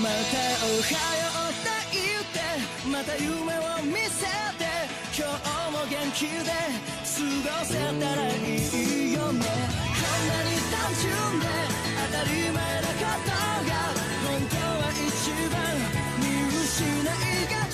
またおはようって言ってまた夢を見せて今日も元気で過ごせたらいいよね。こんなに単純で当たり前なことが本当は一番見失いが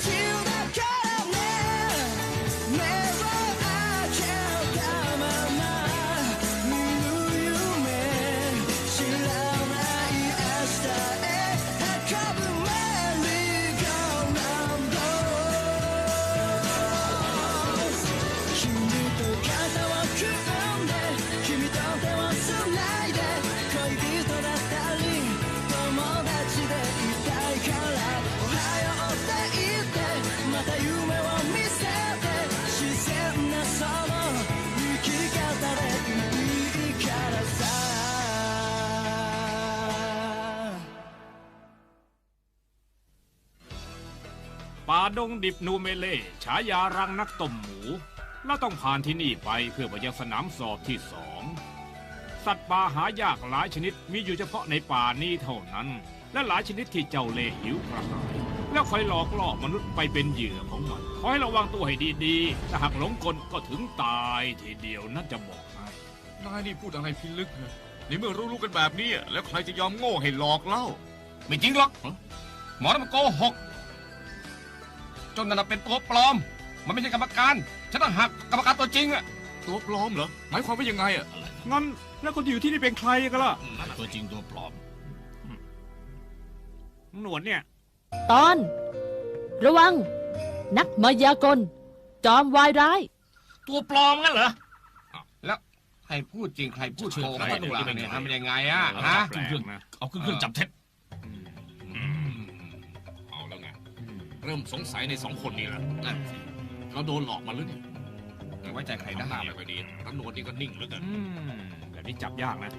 ดงดิบนูเมเล่ฉายารังนักต้มหมู และต้องผ่านที่นี่ไปเพื่อไปยังสนามสอบที่สอง สัตว์ป่าหายากหลายชนิดมีอยู่เฉพาะในป่านี้เท่านั้น และหลายชนิดที่เจ้าเล่ห์หิวกระหายแล้วคอยหลอกล่อมนุษย์ไปเป็นเหยื่อของมันขอให้ระวังตัวให้ดีๆถ้าหากหลงกลก็ถึงตายทีเดียวนั่นจะบอกให้นายนี่พูดอะไรพิลึกนะในเมื่อรู้ๆกันแบบนี้แล้วใครจะยอมโง่ให้หลอกเล่า ไม่จริงหรอกหมอนั่นมันโกหก จนนั่นนะเป็นตัวปลอม มันไม่ใช่กรรมการ ฉันต้องหักกรรมการตัวจริงอะตัวปลอมเหรอ หมายความว่ายังไงอะ งั้นแล้วคนที่อยู่ที่นี่เป็นใครกันล่ะ ตัวจริงตัวปลอม หนวดเนี่ย ตอน ระวัง นักมายากล จอมวายร้าย ตัวปลอมงั้นเหรอ แล้วใครพูดจริงใครพูดโกหกใครกันเนี่ยล่ะเป็นไงเนี่ยทำเป็นยังไงอะฮะแปลกนะเอาขึ้นเครื่องจับเท็จ เริ่มสงสัยในสองคนนี้แล้วนั่นสิเราโดนหลอกมาหรือไงไว้ใจใครทำหได้น้าไม่ค่อยดีตำรวจนี่ก็นิ่งเหลือเกินอืมแบบนี้จับยากนะ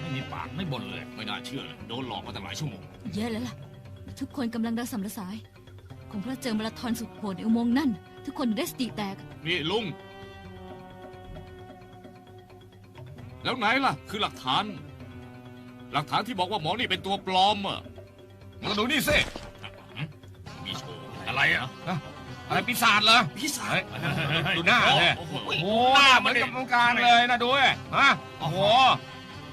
ไม่มีปากไม่บ่นเลย ไม่น่าเชื่อเลยโดนหลอกมาตั้งหลายชั่วโมง แย่แล้วล่ะ ทุกคนกำลังระสำระสายคงเพราะเจอมาราธอนสุดโหดในอุโมงค์นั่น ทุกคนได้สติแตก นี่ลุง แล้วไหนล่ะ คือหลักฐาน หลักฐานที่บอกว่าหมอนี่เป็นตัวปลอมอะมันก็ดูนี่สิมีโชว์ อะไรอะอะไรปีศาจเหรอพี่สาเฮ้ยดูหน้าเนี่ยโอ้โหโอ้โหหน้าเหมือนกับกรรมการเลยนะดูเว้ยฮะโอ้โห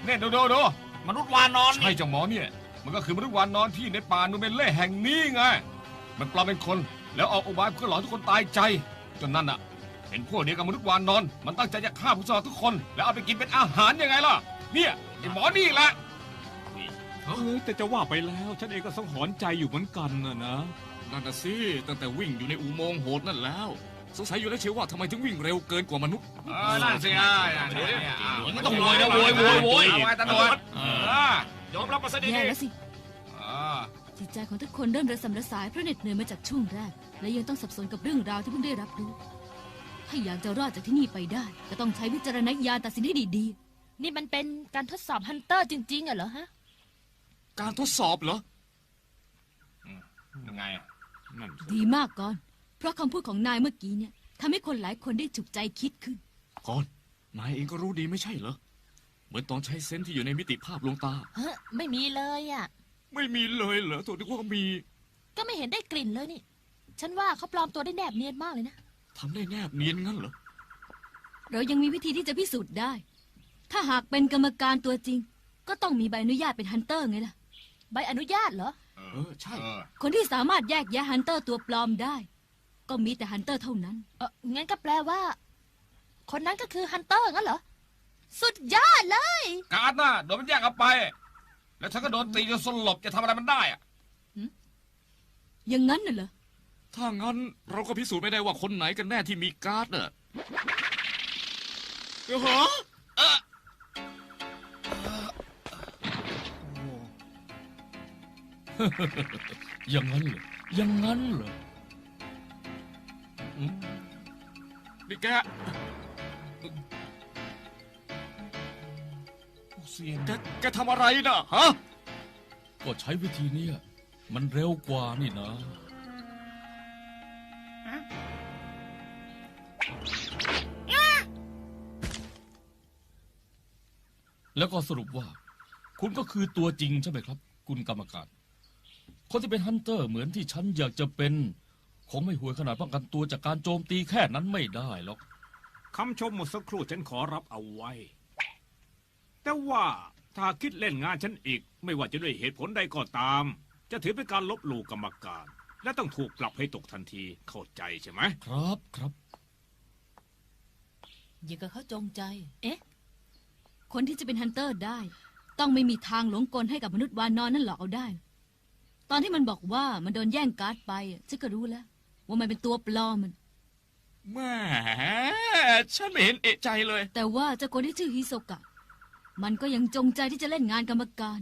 เนี่ยดูดูดูมนุษย์วานอนใช่เจ้าหมอเนี่ย มันก็คือมนุษย์วานนอนที่ในป่านูเมเล่แห่งนี้ไง มันปลอมเป็นคนแล้วออกอุบายเพื่อหลอกทุกคนตายใจ จนนั่นอะ เห็นพวกเดียวกับมนุษย์วานนอน มันตั้งใจจะฆ่าผู้สมัครทุกคน แล้วเอาไปกินเป็นอาหารยังไงล่ะ เนี่ยไอ้หมอนี่แหละเฮ้ยแต่จะว่าไปแล้ว ฉันเองก็สังหรณ์ใจอยู่เหมือนกันนะนะ นั่นน่ะสิตั้งแต่วิ่งอยู่ในอุโมงค์โหดนั่นแล้ว สงสัยอยู่แล้วเชียวว่าทำไมถึงวิ่งเร็วเกินกว่ามนุษย์ เออนั่นสิอะมันต้องโวยนะโวยโวยโวย เอาไว้ตำรวจเออยอมรับมาซะดีแย่แล้วสิอ่าจิตใจของทุกคนเริ่มระสำระสายเพราะเหน็ดเหนื่อยมาจากช่วงแรก และยังต้องสับสนกับเรื่องราวที่เพิ่งได้รับรู้ถ้าอยากจะรอดจากที่นี่ไปได้ ก็ต้องใช้วิจารณญาณตัดสินให้ดีนี่มันเป็นการทดสอบฮันเตอร์จริงๆอะเหรอฮะ การทดสอบเหรอยังไงอะ นั่นๆดีมากก่อน เพราะคำพูดของนายเมื่อกี้เนี่ยทำให้คนหลายคนได้ฉุกใจคิดขึ้น ก่อน นายเองก็รู้ดีไม่ใช่เหรอ เหมือนตอนใช้เซนส์ที่อยู่ในมิติภาพลวงตา เฮ้ไม่มีเลยอะไม่มีเลยเหรอตัวที่ว่ามีก็ไม่เห็นได้กลิ่นเลยนี่ ฉันว่าเขาปลอมตัวได้แนบเนียนมากเลยนะ ทำได้แนบเนียนงั้นเหรอ เรายังมีวิธีที่จะพิสูจน์ได้ ถ้าหากเป็นกรรมการตัวจริง ก็ต้องมีใบอนุญาตเป็นฮันเตอร์ไงล่ะ ใบอนุญาตเหรอ เออใช่เออคนที่สามารถแยกแยะฮันเตอร์ตัวปลอมได้ ก็มีแต่ฮันเตอร์เท่านั้น เอองั้นก็แปลว่า คนนั้นก็คือฮันเตอร์งั้นเหรอ สุดยอดเลย การ์ดน่ะโดนมันแยกเอาไป แล้วฉันก็โดนตีจนสลบจะทำอะไรมันได้อะอย่างนั้นน่ะเหรอ ถ้างั้นเราก็พิสูจน์ไม่ได้ว่าคนไหนกันแน่ที่มีการ์ดเนอะเดี๋ยวเหรอ อย่างนั้นเหรออย่างนั้นเหรอนี่แกเสียแกแกทำอะไรน่ะฮะ ก็ใช้วิธีเนี้ยมันเร็วกว่านี่นะ แล้วก็สรุปว่า คุณก็คือตัวจริงใช่ไหมครับ คุณกรรมการ คนที่เป็นฮันเตอร์เหมือนที่ฉันอยากจะเป็น คงไม่ห่วยขนาดป้องกันตัวจากการโจมตีแค่นั้นไม่ได้หรอกคำชมเมื่อสักครู่ฉันขอรับเอาไว้ แต่ว่าถ้าคิดเล่นงานฉันอีก ไม่ว่าจะด้วยเหตุผลใดก็ตาม จะถือเป็นการลบหลู่กรรมการ และต้องถูกปรับให้ตกทันทีเข้าใจใช่ไหมครับครับอย่ากับเขาจงใจคนที่จะเป็นฮันเตอร์ได้ ต้องไม่มีทางหลงกลให้กับมนุษย์วานอนนั่นหลอกเอาได้ ตอนที่มันบอกว่ามันโดนแย่งการ์ดไปอะฉันก็รู้แล้ว ว่ามันเป็นตัวปลอมมัน แหม่ฉันไม่เห็นเอะใจเลย แต่ว่าเจ้าคนที่ชื่อฮิโซกะ มันก็ยังจงใจที่จะเล่นงานกรรมการ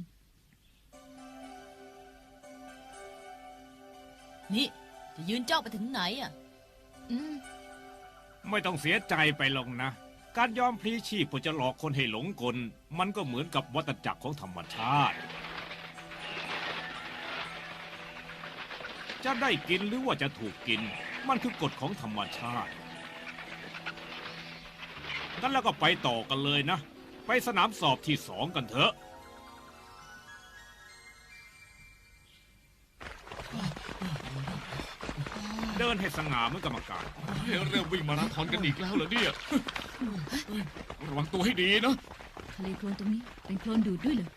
นี่ จะยืนจ้องไปถึงไหนอะ อืม ไม่ต้องเสียใจไปหรอกนะ การยอมพลีชีพเพื่อจะหลอกคนให้หลงกล มันก็เหมือนกับวัฏจักรของธรรมชาติ จะได้กินหรือว่าจะถูกกิน มันคือกฎของธรรมชาติงั้นแล้วก็ไปต่อกันเลยนะ ไปสนามสอบที่สองกันเถอะ เดินให้สง่าเหมือนกรรมการ เฮ้ยเริ่มวิ่งมาราธอนกันอีกแล้วเหรอเนี่ยเฮ้ยระวังตัวให้ดีนะ ทะเลโคลนตรงนี้เป็นโคลนดูดด้วยเหรอ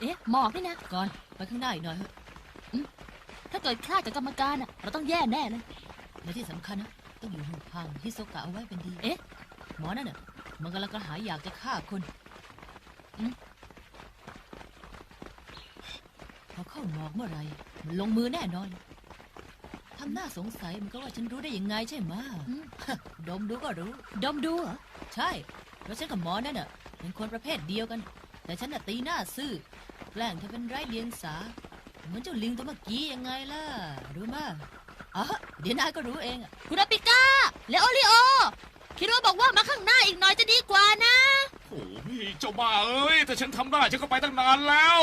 เอ๊ะหมอกนี่นะ ก่อนไปข้างหน้าอีกหน่อยเถอะถ้าเกิดคลาดจากกรรมการอะ เราต้องแย่แน่เลย และที่สำคัญนะ ต้องอยู่ห่างๆฮิโซกะเอาไว้เป็นดี เอ๊ะ หมอนั่นน่ะ มันกำลังกระหายอยากจะฆ่าคนอืมพอเข้าหมอกเมื่อไหรมันลงมือแน่นอนทำหน้าสงสัยมันก็ว่าฉันรู้ได้ยังไงใช่ไหมะ อืม ดมดูก็รู้ ดมดูเหรอ ใช่ แล้วฉันกับหมอนั่นน่ะเป็นคนประเภทเดียวกัน แต่ฉันน่ะตีหน้าซื่อแกล้งเธอเป็นไร้เดียงสา เหมือนเจ้าลิงตัวเมื่อกี้ยังไงล่ะ รู้มาอ๋อเดี๋ยวนายก็รู้เองอะคุณอาปิก้า และโอริโอ คิดว่าบอกว่ามาข้างหน้าอีกหน่อยจะดีกว่านะ โอ้ยเจ้าบ้าเอ้ยแต่ฉันทำได้ฉันก็ไปตั้งนานแล้ว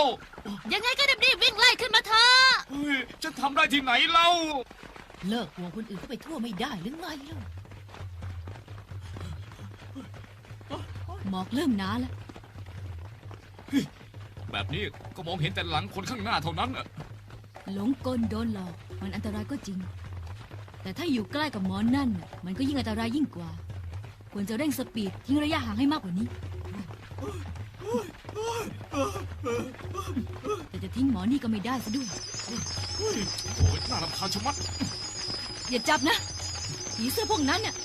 ยังไงก็รีบๆวิ่งไล่ขึ้นมาเถอะเฮ้ยฉันทำได้ที่ไหนเล่าเลิกห่วงคนอื่นก็ไปทั่วไม่ได้หรือไงเล่าหมอกเริ่มหนาแล้ว แบบนี้ก็มองเห็นแต่หลังคนข้างหน้าเท่านั้นน่ะหลงกลโดนหลอกมันอันตรายก็จริง แต่ถ้าอยู่ใกล้กับหมอนนั่นน่ะมันก็ยิ่งอันตรายยิ่งกว่า ควรจะเร่งสปีดทิ้งระยะห่างให้มากกว่านี้ แต่จะทิ้งหมอนี่ก็ไม่ได้ซะด้วย โอ้ยน่ารำคาญชะมัด อย่าจับนะผีเสื้อพวกนั้นน่ะ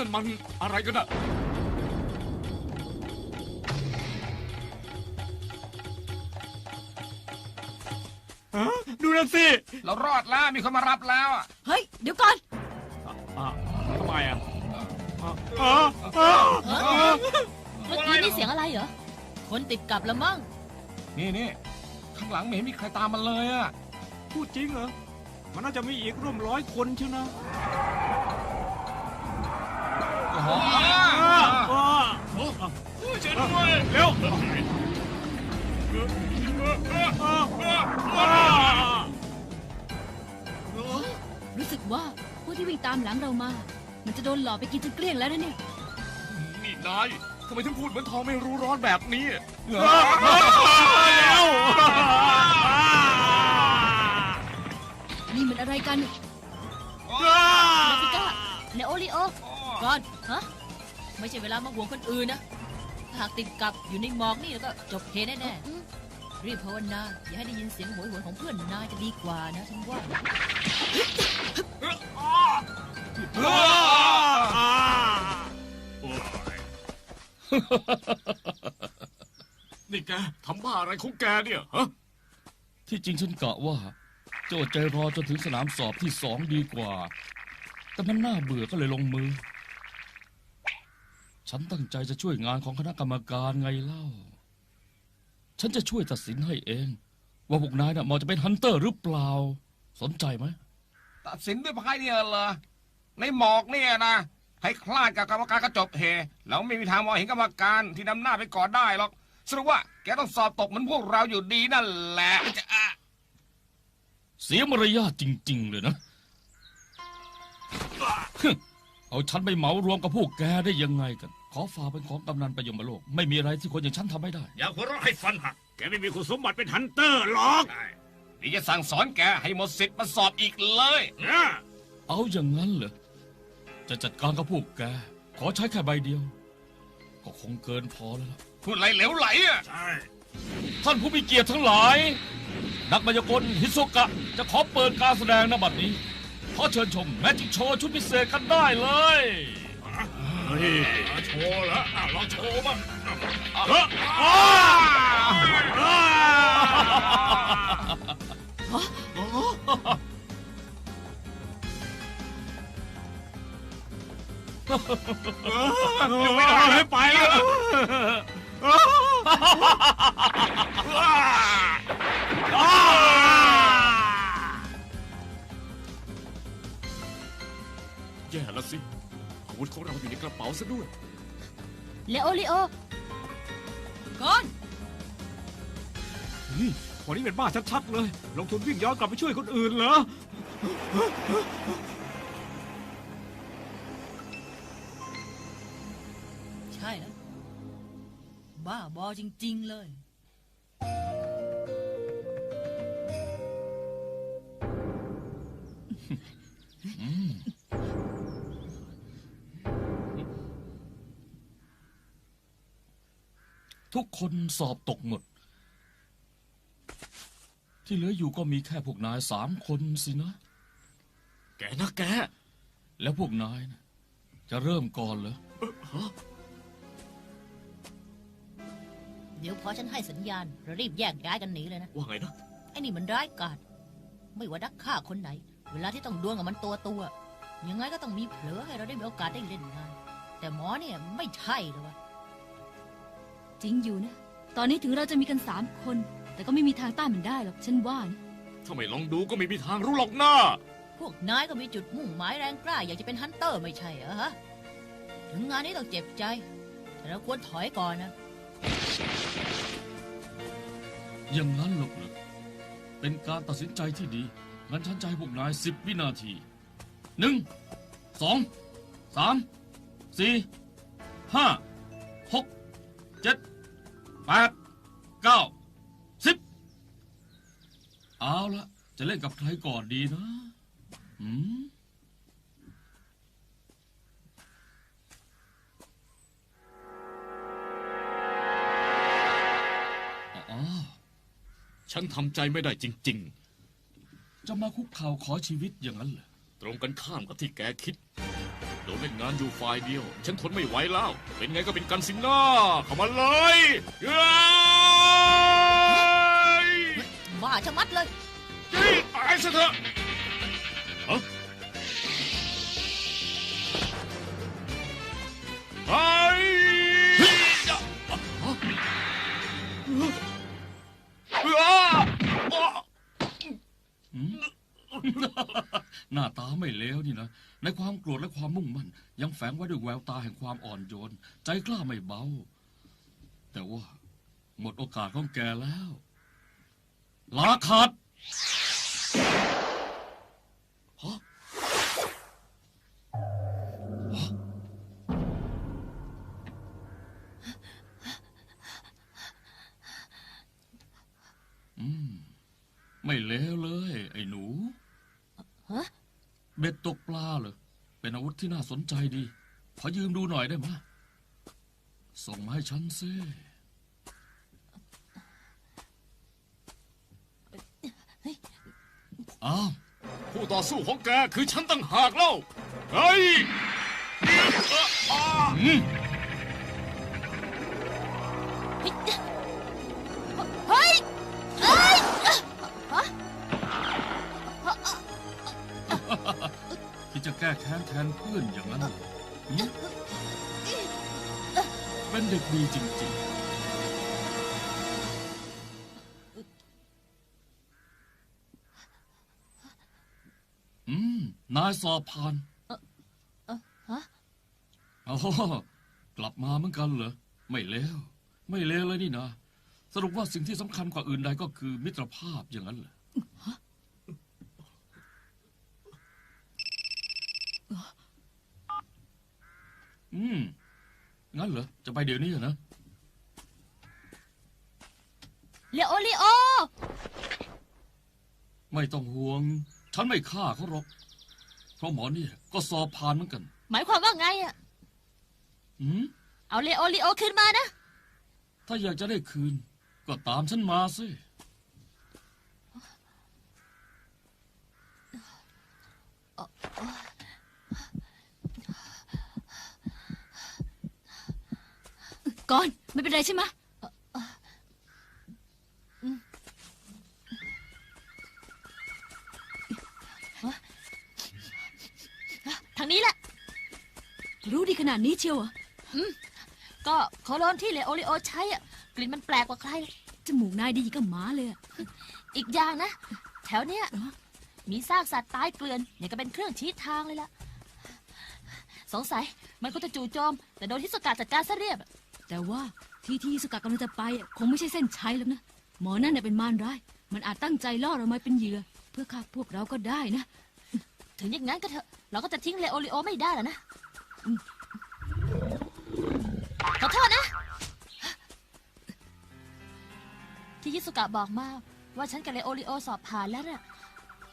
นั่นมันอะไรกันอะดูนั่นสิเรารอดแล้วมีคนมารับแล้วอะเฮ้ย เดี๋ยวก่อน อะทำไมอะอะอะอะเมื่อกี้นี่เสียงอะไรเหรอ คนติดกับละมั้ง นี่นี่ข้างหลังไม่เห็นมีใครตามมันเลยอะพูดจริงเหรอ มันน่าจะมีอีกร่วมร้อยคนเชียวนะ ช่วยด้วยเร็วรู้สึกว่าพวกที่วิ่งตามหลังเรามา มันจะโดนหลอกไปกินจนเกลี้ยงแล้วนะเนี่ย นี่นายทำไมถึงพูดเหมือนทองไม่รู้ร้อนแบบนี้เร็วนี่มันอะไรกันอาปิก้าและโอริโอก่อน ไม่ใช่เวลามาห่วงคนอื่นนะถ้าหากติดกับอยู่ในหมอกนี่แล้วก็จบเทแน่อืมๆรีบภาวนาอย่าให้ได้ยินเสียงโหยหวนของเพื่อนนายจะดีกว่านะฉันว่านี่แกทำบ้าอะไรของแกเนี่ยฮะที่จริงฉันกะว่าจะอดใจรอจนถึงสนามสอบที่สองดีกว่า แต่มันน่าเบื่อก็เลยลงมือ ฉันตั้งใจจะช่วยงานของคณะกรรมการไงเล่า ฉันจะช่วยตัดสินให้เอง ว่าพวกนายน่ะเหมอจะเป็นฮันเตอร์หรือเปล่า สนใจไหมตัดสินด้วยพายเนี่ยเหรอในหมอกเนี่ยนะให้คลาดกับกรรมการก็จบเฮแล้วไม่มีทางมองเห็นกรรมการที่นำหน้าไปก่อนได้หรอกสรุปว่าแกต้องสอบตกเหมือนพวกเราอยู่ดีนั่นแหละจะอะเสียมารยาทจริง ๆ เลยนะ เอาฉันไปเหมารวมกับพวกแกได้ยังไงกัน ขอฝากเป็นของกำนันประยมโลก ไม่มีอะไรที่คนอย่างฉันทำไม่ได้ อย่าหัวเราะให้ฟันหัก แกไม่มีคุณสมบัติเป็นฮันเตอร์หรอกนี่จะสั่งสอนแกให้หมดสิทธิ์มาสอบอีกเลย นะเอาอย่างนั้นเหรอ จะจัดการกับพวกแก ขอใช้แค่ใบเดียว ก็คงเกินพอแล้วล่ะ พูดอะไรเหลวไหลอะ ใช่ ท่านผู้มีเกียรติทั้งหลาย นักมายากลฮิโซกะ จะขอเปิดการแสดงนบัดนี้ข อเชิญชมแมจิกโชว์ชุดพิเศษกันได้เลยเฮ้ยโชว์แล้วลองโชว์บ้างเฮ้ยไม่ได้ให้ไปแล้ว แย่แล้วสิอาวุธของเราอยู่ในกระเป๋าซะด้วย เลโอริโอก่อนนี่คนนี้เป็นบ้าชัดๆเลย ลงทุนวิ่งย้อนกลับไปช่วยคนอื่นเหรอ ใช่แล้วบ้าบอจริง ๆ เลย ทุกคนสอบตกหมด ที่เหลืออยู่ก็มีแค่พวกนายสามคนสินะ แกนะแก แล้วพวกนายนะจะเริ่มก่อนเหรอ เดี๋ยวพอฉันให้สัญญาณเรารีบแยกย้ายกันหนีเลยนะ ว่าไงนะ ไอ้นี่มันร้ายกาจไม่ว่านักฆ่าคนไหน เวลาที่ต้องดวลกับมันตัวตัวๆยังไงก็ต้องมีเผลอให้เราได้มีโอกาสได้เล่นงาน แต่หมอเนี่ยไม่ใช่เลยวะ จริงอยู่นะ ตอนนี้ถึงเราจะมีกันสามคน แต่ก็ไม่มีทางต้านมันได้หรอกฉันว่านะถ้าไม่ลองดูก็ไม่มีทางรู้หรอกนะพวกนายก็มีจุดมุ่งหมายแรงกล้า อยากจะเป็นฮันเตอร์ไม่ใช่เหรอฮะ ถึงงานนี้ต้องเจ็บใจ แต่เราควรถอยก่อนนะ อย่างนั้นหรอกเหรอเป็นการตัดสินใจที่ดี งั้นฉันจะให้พวกนายสิบวินาทีหนึ่งสองสามสี่ห้าหกเจ็ด แปดเก้าสิบเอาละจะเล่นกับใครก่อนดีนะหืมอ๋อฉันทำใจไม่ได้จริงจะมาคุกเข่าขอชีวิตอย่างนั้นเหรอ ตรงกันข้ามกับที่แกคิด เล่นงานอยู่ฝ่ายเดียว ฉันทนไม่ไหวแล้ว เป็นไงก็เป็นกันสินะเข้ามาเลยเฮ้ยบ้าชะมัดเลยจี้ตายซะเถอะ หน้าตาไม่เลวนี่นะ ในความโกรธและความมุ่งมั่น ยังแฝงไว้ด้วยแววตาแห่งความอ่อนโยน ใจกล้าไม่เบา แต่ว่า หมดโอกาสของแกแล้ว ลาขาดอืมไม่เลวเลย ไอ้หนู ฮะเบ็ดตกปลาเหรอ เป็นอาวุธที่น่าสนใจดี ขอยืมดูหน่อยได้ไหมะส่งมาให้ฉันซิอ้าวคู่ต่อสู้ของแกคือฉันตั้งหากเล่า เฮ้ยอืม เค้นแทนเพื่อนอย่างนั้นเหรอหืมเป็นเด็กดีจริง ๆ อืม นายสอบผ่านฮะ อ๋อกลับมาเหมือนกันเหรอ ไม่เลวไม่เลวเลยนี่นะ สรุปว่าสิ่งที่สำคัญกว่าอื่นใดก็คือมิตรภาพอย่างนั้นเหรอ อืม งั้นเหรอ จะไปเดี๋ยวนี้เหรอนะ เลโอลิโอ ไม่ต้องห่วง ฉันไม่ฆ่าเขาหรอก เพราะหมอเนี่ยก็สอบผ่านเหมือนกัน หมายความว่าไงอะอืม เอาเลโอลิโอขึ้นมานะ ถ้าอยากจะได้คืน ก็ตามฉันมาสิ ก่อน ไม่เป็นไรใช่ไหมทางนี้แหละ รู้ดีขนาดนี้เชียวเหรอก็โคโลนที่เลโอลิโอใช้อะกลิ่นมันแปลกกว่าใครจมูกนายดีกับหมาเลยอะอีกอย่างนะ แถวเนี้ยเหรอมีซากสัตว์ตายเกลื่อนอย่างกับเป็นเครื่องชี้ทางเลยล่ะ สงสัยมันก็จะจู่โจม แต่โดนฮิสกาจัดการซะเรียบ แต่ว่าที่ที่สกัดกำลังจะไปอะคงไม่ใช่เส้นชัยหรอกนะ หมอนั่นน่ะเป็นมารร้าย มันอาจตั้งใจล่อเรามาเป็นเหยื่อ เพื่อฆ่าพวกเราก็ได้นะ ถึงอย่างนั้นก็เถอะ เราก็จะทิ้งเลโอลิโอไม่ได้แล้วนะอืมขอโทษนะ ที่ยิสุกะบอกมาว่าฉันกับเลโอลิโอสอบผ่านแล้วน่ะ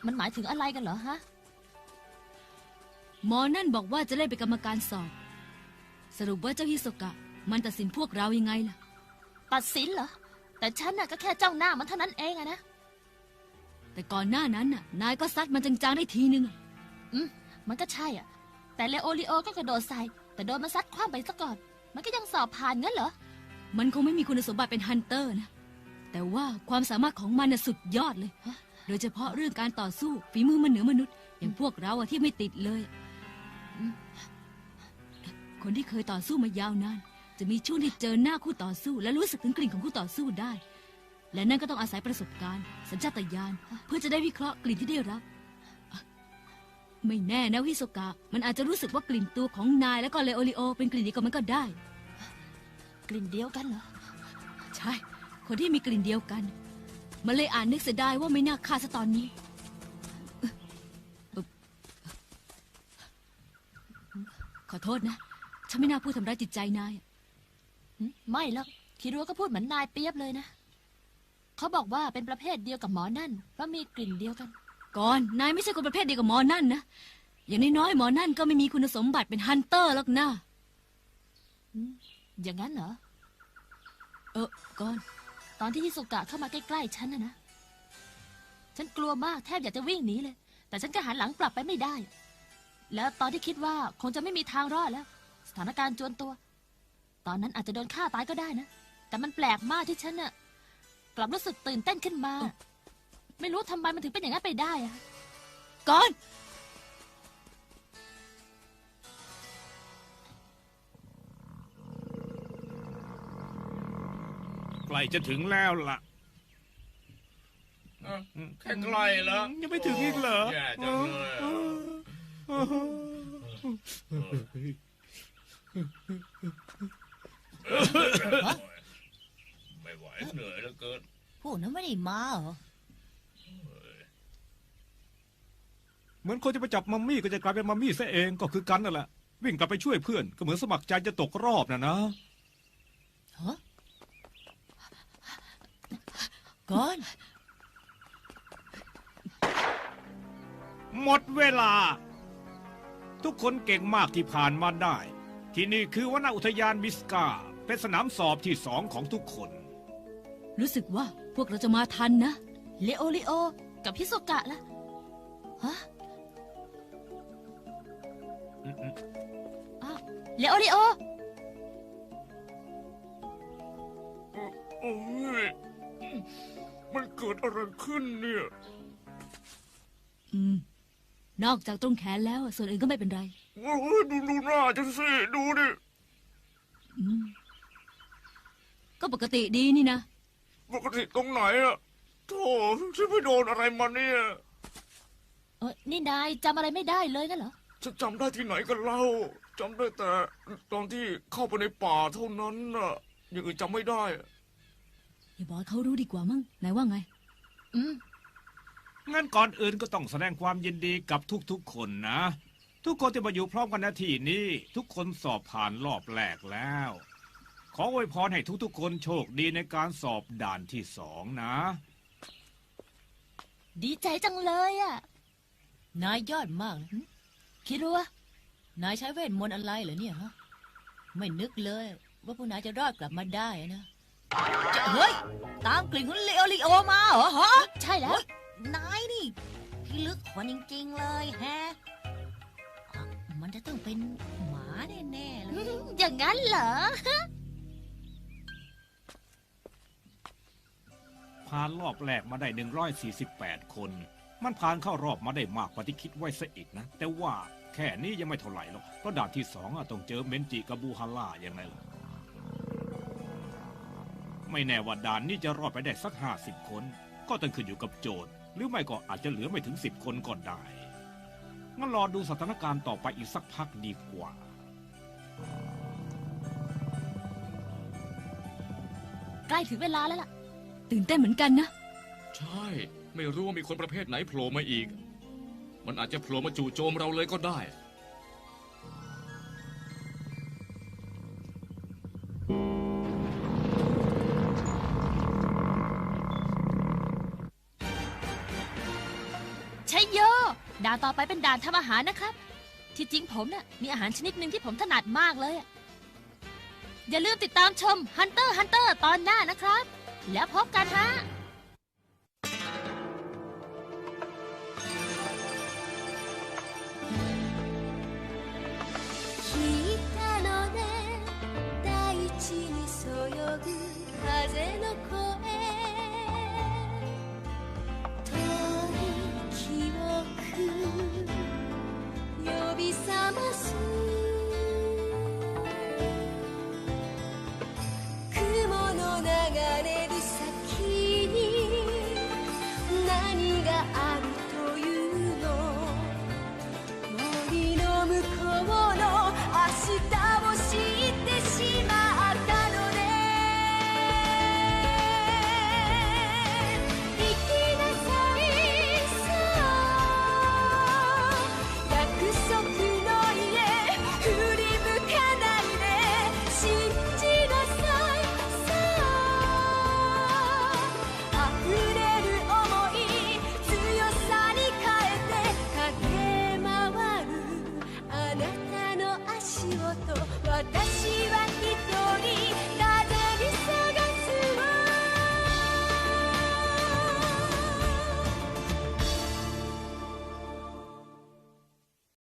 มันหมายถึงอะไรกันเหรอฮะ หมอนั่นบอกว่าจะเล่นเป็นกรรมการสอบ สรุปว่าเจ้าฮิโซกะ มันตัดสินพวกเรายังไงล่ะ ตัดสินเหรอ แต่ฉันน่ะก็แค่จ้องหน้ามันเท่านั้นเองอะนะ แต่ก่อนหน้านั้นน่ะ นายก็ซัดมันจังๆได้ทีนึงอะอืมมันก็ใช่อะ แต่เลโอริโอก็กระโดดใส่ แต่โดนมันซัดคว้างไปซะก่อน มันก็ยังสอบผ่านงั้นเหรอ มันคงไม่มีคุณสมบัติเป็นฮันเตอร์นะ แต่ว่าความสามารถของมันน่ะสุดยอดเลยโดยเฉพาะเรื่องการต่อสู้ฝีมือมันเหนือมนุษย์ อย่างพวกเราอะที่ไม่ติดเลยอืมคนที่เคยต่อสู้มายาวนาน จะมีช่วงที่เจอหน้าคู่ต่อสู้ และรู้สึกถึงกลิ่นของคู่ต่อสู้ได้ และนั่นก็ต้องอาศัยประสบการณ์ สัญชาตญาณเพื่อจะได้วิเคราะห์กลิ่นที่ได้รับอะไม่แน่นะวิโซกะ มันอาจจะรู้สึกว่ากลิ่นตัวของนายและก็เลโอริโอ เป็นกลิ่นเดียวกันมันก็ได้ กลิ่นเดียวกันเหรอ ใช่ คนที่มีกลิ่นเดียวกัน มันเลยอ่านนึกเสียดายว่าไม่น่าฆ่าซะตอนนี้เอ่อเอ่อขอโทษนะ ฉันไม่น่าพูดทำร้ายจิตใจนาย หึไม่หรอกคิรัวก็พูดเหมือนนายเปียบเลยนะ เขาบอกว่าเป็นประเภทเดียวกับหมอนั่น เพราะมีกลิ่นเดียวกัน ก่อน นายไม่ใช่คนประเภทเดียวกับหมอนั่นนะ อย่างน้อยๆหมอนั่นก็ไม่มีคุณสมบัติเป็นฮันเตอร์หรอกนะอย่างนั้นเหรอ เออก่อน ตอนที่ฮิสุกะเข้ามาใกล้ๆฉันนะนะ ฉันกลัวมากแทบอยากจะวิ่งหนีเลย แต่ฉันก็หันหลังกลับไปไม่ได้ แล้วตอนที่คิดว่าคงจะไม่มีทางรอดแล้ว สถานการณ์จวนตัว ตอนนั้นอาจจะโดนฆ่าตายก็ได้นะ แต่มันแปลกมากที่ฉันน่ะกลับรู้สึกตื่นเต้นขึ้นมา ไม่รู้ทำไมมันถึงเป็นอย่างนั้นไปได้อะก่อน ใกล้จะถึงแล้วล่ะแค่ใกล้แล้วยังไม่ถึงอีกเหรอ แย่จังเลยอะ ไม่ไหวเหนื่อยเหลือเกินพวกนั้นไม่ได้มาเหรอเหมือนคนจะไปจับมัมมี่ก็จะกลายเป็นมัมมี่ซะเองก็คือกันนั่นแหละ วิ่งกลับไปช่วยเพื่อนก็เหมือนสมัครใจจะตกรอบนะนะ ฮะก่อน หมดเวลา ทุกคนเก่งมากที่ผ่านมาได้ ที่นี่คือวนอุทยานมิสกา เป็นสนามสอบที่สองของทุกคน รู้สึกว่าพวกเราจะมาทันนะ เลโอริโอ กับฮิสุกะล่ะฮะอ้าวเลโอริโอ โอ้ยมันเกิดอะไรขึ้นเนี่ย อืม นอกจากตรงแขนแล้ว ส่วนอื่นก็ไม่เป็นไร โอ้ยดูดูหน้าฉันสิ ดูดิ อืม ก็ปกติดีนี่นะ ปกติตรงไหนอะโธ่ฉันไปโดนอะไรมาเนี่ย เออนี่นายจำอะไรไม่ได้เลยงั้นเหรอ ฉันจำได้ที่ไหนกันเล่าจำได้แต่ตอนที่เข้าไปในป่าเท่านั้นน่ะอย่างอื่นจำไม่ได้อะอย่าบอกให้เขารู้ดีกว่ามั้งนายว่าไง อืม งั้นก่อนอื่นก็ต้องแสดงความยินดีกับทุกๆคนนะ ทุกคนที่มาอยู่พร้อมกันนาทีนี้ ทุกคนสอบผ่านรอบแรกแล้ว ขออวยพรให้ทุกๆ คนโชคดีในการสอบด่านที่สองนะ ดีใจจังเลยอะ นายยอดมากเลยคิดว่านายใช้เวทมนต์อะไรเหรอเนี่ยฮะ ไม่นึกเลย ว่าพวกนายจะรอดกลับมาได้นะจะเฮ้ย ตามกลิ่นของเลโอริโอมาเหรอฮะ ใช่แล้ว นายนี่พี่ลึกขนจริงๆเลยแฮะอะมันจะต้องเป็นหมาแน่ๆเลย อย่างนั้นเหรอ ผ่านรอบแรกมาได้ 148 คน มันผ่านเข้ารอบมาได้มากกว่าที่คิดไว้ซะอีกนะ แต่ว่าแค่นี้ยังไม่เท่าไหร่หรอกเพราะด่านที่สองต้องเจอเมนจิกับบูฮาร่าอยังไงล่ะไม่แน่ว่าด่านนี้จะรอดไปได้สักห้าสิบคน ก็ต้องขึ้นอยู่กับโจทย์ หรือไม่ก็อาจจะเหลือไม่ถึงสิบคนก็ได้ งั้นรอดูสถานการณ์ต่อไปอีกสักพักดีกว่า ใกล้ถึงเวลาแล้วล่ะ ตื่นเต้นเหมือนกันนะ ใช่ ไม่รู้ว่ามีคนประเภทไหนโผล่มาอีก มันอาจจะโผล่มาจู่โจมเราเลยก็ได้ ใช่โยด่านต่อไปเป็นด่านทำอาหารนะครับ ที่จริงผมน่ะมีอาหารชนิดหนึ่งที่ผมถนัดมากเลยอะอย่าลืมติดตามชม Hunter x Hunter ตอนหน้านะครับ แล้วพบกันฮะ